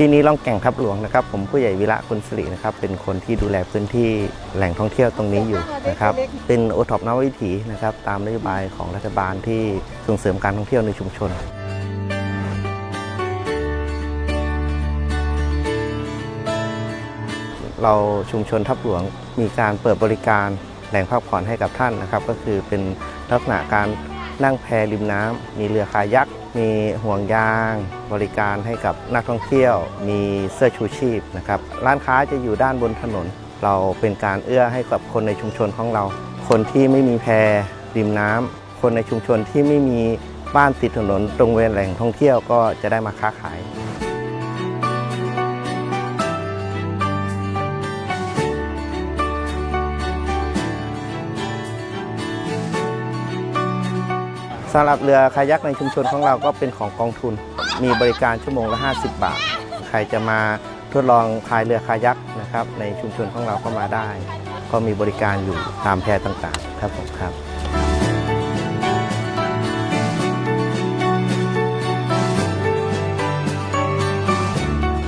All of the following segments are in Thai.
ที่นี้ล่องแก่งทับหลวงนะครับ ผมผู้ใหญ่วิระคุณสิรินะครับ เป็นคนที่ดูแลพื้นที่แหล่งท่องเที่ยวตรงนี้อยู่นะครับ เป็นโอท็อปนววิถีนะครับ ตามนโยบายของรัฐบาลที่ส่งเสริมการท่องเที่ยวในชุมชนเราชุมชนทับหลวงมีการเปิดบริการแหล่งพักผ่อนให้กับท่านนะครับ ก็คือเป็นลักษณะการ นั่งแพริมน้ำ มีเรือคายัก มีห่วงยาง บริการให้กับนักท่องเที่ยว มีเสื้อชูชีพนะครับ ร้านค้าจะอยู่ด้านบนถนน เราเป็นการเอื้อให้กับคนในชุมชนของเรา คนที่ไม่มีแพริมน้ำ คนในชุมชนที่ไม่มีบ้านติดถนนตรงเวณแหล่งท่องเที่ยวก็จะได้มาค้าขายำหรับเรือคายักในชุมชนของเราก็เป็นของกองทุน มีบริการชั่วโมงละ 50 บาท ใครจะมาทดลองพายเรือคายักนะครับ ในชุมชนของเราก็มาได้ ก็มีบริการอยู่ตามแพต่างๆ ครับผมครับ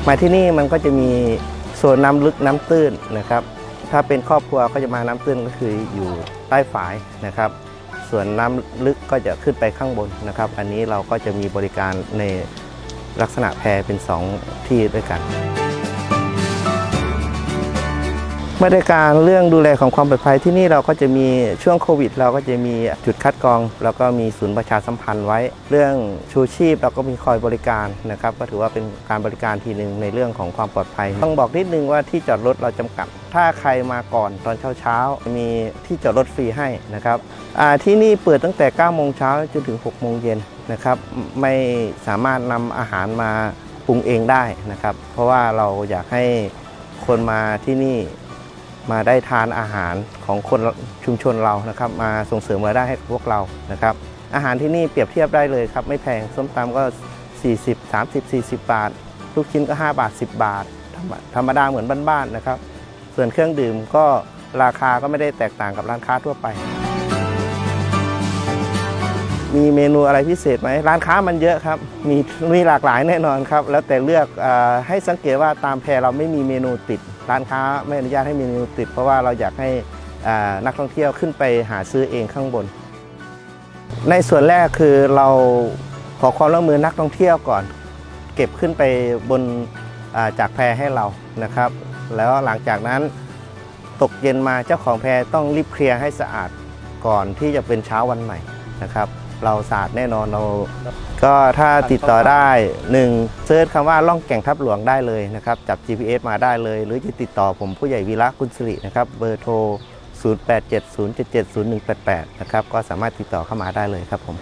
มาที่นี่มันก็จะมีโซนน้ำลึกน้ำตื้นนะครับ ถ้าเป็นครอบครัวก็จะมาน้ำตื้นก็คืออยู่ใต้ฝายนะครับ ส่วนน้ำลึกก็จะขึ้นไปข้างบนนะครับ อันนี้เราก็จะมีบริการในลักษณะแพรเป็น 2 ที่ด้วยกัน มาตรการเรื่องดูแลของความปลอดภัยที่นี่เราก็จะมีช่วงโควิด เราก็จะมีจุดคัดกรอง แล้วก็มีศูนย์ประชาสัมพันธ์ไว้ เรื่องชูชีพเราก็มีคอยบริการนะครับก็ถือว่าเป็นการบริการทีหนึ่งในเรื่องของความปลอดภัย ต้องบอกนิดนึงว่าที่จอดรถเราจำกัด ถ้าใครมาก่อนตอนเช้าๆมีที่จอดรถฟรีให้นะครับที่นี่เปิดตั้งแต่9โมงเช้าจนถึง6โมงเย็นนะครับไม่สามารถนำอาหารมาปรุงเองได้นะครับ เพราะว่าเราอยากให้คนมาที่นี่ มาได้ทานอาหารของคนชุมชนเรานะครับ มาส่งเสริมรายได้ให้พวกเรานะครับ อาหารที่นี่เปรียบเทียบได้เลยครับ ไม่แพงส้มตำก็ 40 30 40 บาท ลูกชิ้นก็ 5 บาท 10 บาท ธรรมดาเหมือนบ้านๆนะครับ ส่วนเครื่องดื่มก็ราคาก็ไม่ได้แตกต่างกับร้านค้าทั่วไป มีเมนูอะไรพิเศษไหมร้านค้ามันเยอะครับ มีมีหลากหลายแน่นอนครับ แล้วแต่เลือกอให้สังเกตว่าตามแพรเราไม่มีเมนูติดร้านค้าไม่อนุญาตให้มีเมนูติด เพราะว่าเราอยากให้นักท่องเที่ยวขึ้นไปหาซื้อเองข้างบน ในส่วนแรกคือเราขอความร่วมมือนักท่องเที่ยวก่อน เก็บขึ้นไปบนาจากแพให้เรานะครับ แล้วหลังจากนั้นตกเย็นมาเจ้าของแพต้องรีบเคลียร์ให้สะอาดก่อนที่จะเป็นเช้าวันใหม่นะครับ เราสะอาดแน่นอนเราก็ถ้าติดต่อได้1เซิร์ชคำว่าล่องแก่งทับหลวงได้เลยนะครับ จับ GPS มาได้เลย หรือจะติดต่อผมผู้ใหญ่วีระกุลสิรินะครับเบอร์โทร 0870770188 นะครับ ก็สามารถติดต่อเข้ามาได้เลยครับผม